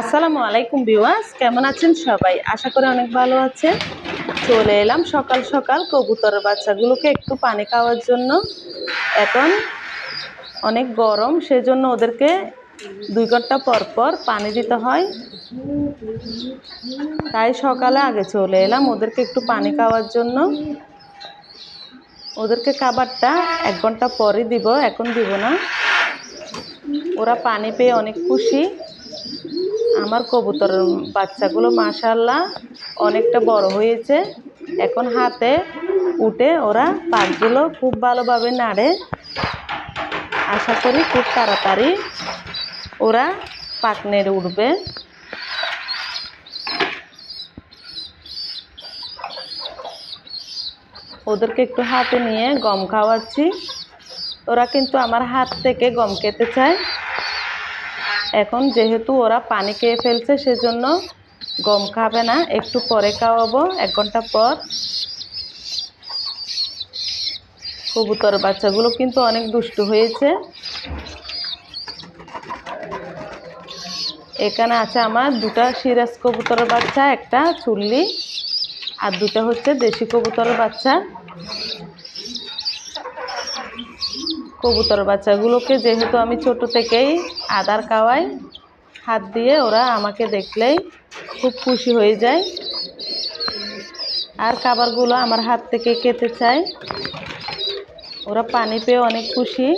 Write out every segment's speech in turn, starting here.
আসসালামু আলাইকুম বিওয়াস কেমন আছেন সবাই? আশা করি অনেক ভালো আছেন। চলে এলাম সকাল সকাল কবুতরের বাচ্চাগুলোকে একটু পানি খাওয়ার জন্য। এখন অনেক গরম, সেজন্য ওদেরকে দুই ঘণ্টা পর পর পানি দিতে হয়। তাই সকালে আগে চলে এলাম ওদেরকে একটু পানি খাওয়ার জন্য। ওদেরকে খাবারটা এক ঘণ্টা পরে দিব, এখন দিব না। ওরা পানি পেয়ে অনেক খুশি। আমার কবুতরের বাচ্চাগুলো মাশাল্লাহ অনেকটা বড় হয়েছে। এখন হাতে উঠে ওরা পাকগুলো খুব ভালোভাবে নাড়ে। আশা করি খুব তাড়াতাড়ি ওরা পাক নেড়ে উঠবে। ওদেরকে একটু হাতে নিয়ে গম খাওয়াচ্ছি। ওরা কিন্তু আমার হাত থেকে গম খেতে চায়। এখন যেহেতু ওরা পানি খেয়ে ফেলছে, সেজন্য গম খাবে না। একটু পরে খাওয়াবো, এক ঘণ্টা পর। কবুতর বাচ্চাগুলো কিন্তু অনেক দুষ্টু হয়েছে। এখানে আছে আমার দুটা সিরাজ কবুতরের বাচ্চা, একটা চুল্লি, আর দুটা হচ্ছে দেশি কবুতরের বাচ্চা। কবুতর বাচ্চাগুলোকে যেহেতু আমি ছোট থেকেই আদার খাওয়াই, হাত দিয়ে ওরা আমাকে দেখলেই খুব খুশি হয়ে যায়। আর খাবারগুলো আমার হাত থেকে খেতে চায়। ওরা পানি পেয়ে অনেক খুশি।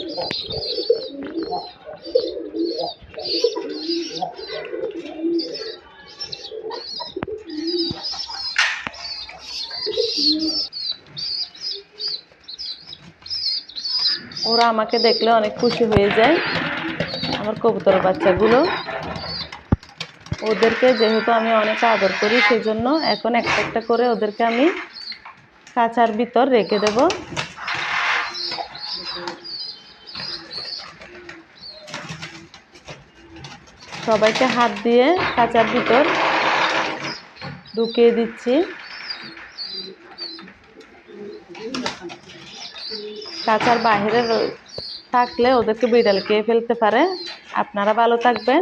ওরা আমাকে দেখলে অনেক খুশি হয়ে যায়, আমার কবুতর বাচ্চাগুলো। ওদেরকে যেহেতু আমি অনেক আদর করি, সেজন্য এখন একটা একটা করে ওদেরকে আমি কাঁচার ভিতর রেখে দেব। সবাইকে হাত দিয়ে কাঁচার ভিতর ঢুকিয়ে দিচ্ছি। কাঁচার বাহিরে থাকলে ওদেরকে বিড়াল খেয়ে ফেলতে পারে। আপনারা ভালো থাকবেন।